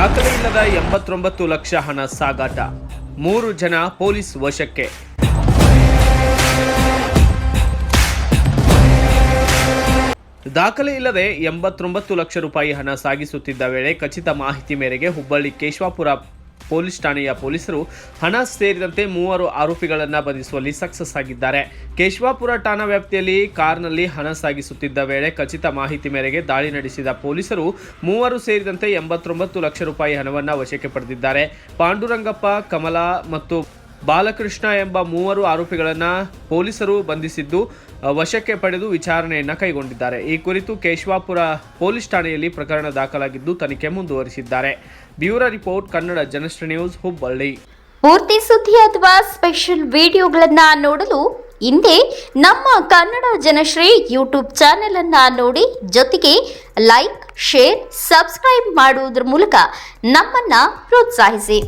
ದಾಖಲೆ ಇಲ್ಲದ ಎಂಬತ್ತೊಂಬತ್ತು ಲಕ್ಷ ಹಣ ಸಾಗಾಟ. ಮೂರು ಜನ ಪೊಲೀಸ್ ವಶಕ್ಕೆ. ದಾಖಲೆ ಇಲ್ಲದೆ ಎಂಬತ್ತೊಂಬತ್ತು ಲಕ್ಷ ರೂಪಾಯಿ ಹಣ ಸಾಗಿಸುತ್ತಿದ್ದ ವೇಳೆ ಖಚಿತ ಮಾಹಿತಿ ಮೇರೆಗೆ ಹುಬ್ಬಳ್ಳಿ ಕೇಶವಾಪುರ ಪೊಲೀಸ್ ಠಾಣೆಯ ಪೊಲೀಸರು ಹಣ ಸೇರಿದಂತೆ ಮೂವರು ಆರೋಪಿಗಳನ್ನು ಬಂಧಿಸುವಲ್ಲಿ ಸಕ್ಸಸ್ ಆಗಿದ್ದಾರೆ. ಕೇಶವಾಪುರ ಠಾಣಾ ವ್ಯಾಪ್ತಿಯಲ್ಲಿ ಕಾರ್ನಲ್ಲಿ ಹಣ ಸಾಗಿಸುತ್ತಿದ್ದ ವೇಳೆ ಖಚಿತ ಮಾಹಿತಿ ಮೇರೆಗೆ ದಾಳಿ ನಡೆಸಿದ ಪೊಲೀಸರು ಮೂವರು ಸೇರಿದಂತೆ ಎಂಬತ್ತೊಂಬತ್ತು ಲಕ್ಷ ರೂಪಾಯಿ ಹಣವನ್ನು ವಶಕ್ಕೆ ಪಡೆದಿದ್ದಾರೆ. ಪಾಂಡುರಂಗಪ್ಪ, ಕಮಲಾ ಮತ್ತು ಬಾಲಕೃಷ್ಣ ಎಂಬ ಮೂವರು ಆರೋಪಿಗಳನ್ನು ಪೊಲೀಸರು ಬಂಧಿಸಿದ್ದು ವಶಕ್ಕೆ ಪಡೆದು ವಿಚಾರಣೆಯನ್ನು ಕೈಗೊಂಡಿದ್ದಾರೆ. ಈ ಕುರಿತು ಕೇಶವಾಪುರ ಪೊಲೀಸ್ ಠಾಣೆಯಲ್ಲಿ ಪ್ರಕರಣ ದಾಖಲಾಗಿದ್ದು, ತನಿಖೆ ಮುಂದುವರಿಸಿದ್ದಾರೆ. Bureau report, Kannada Janashri news, Hubballi. ಪೂರ್ತಿ ಸುದ್ದಿ ಅಥವಾ ಸ್ಪೆಷಲ್ ವಿಡಿಯೋಗಳನ್ನು ನೋಡಲು ಹಿಂದೆ ನಮ್ಮ ಕನ್ನಡ ಜನಶ್ರೀ ಯೂಟ್ಯೂಬ್ ಚಾನೆಲ್ ಅನ್ನ ನೋಡಿ, ಜೊತೆಗೆ ಲೈಕ್, ಶೇರ್, ಸಬ್ಸ್ಕ್ರೈಬ್ ಮಾಡುವುದರ ಮೂಲಕ ನಮ್ಮನ್ನ ಪ್ರೋತ್ಸಾಹಿಸಿ.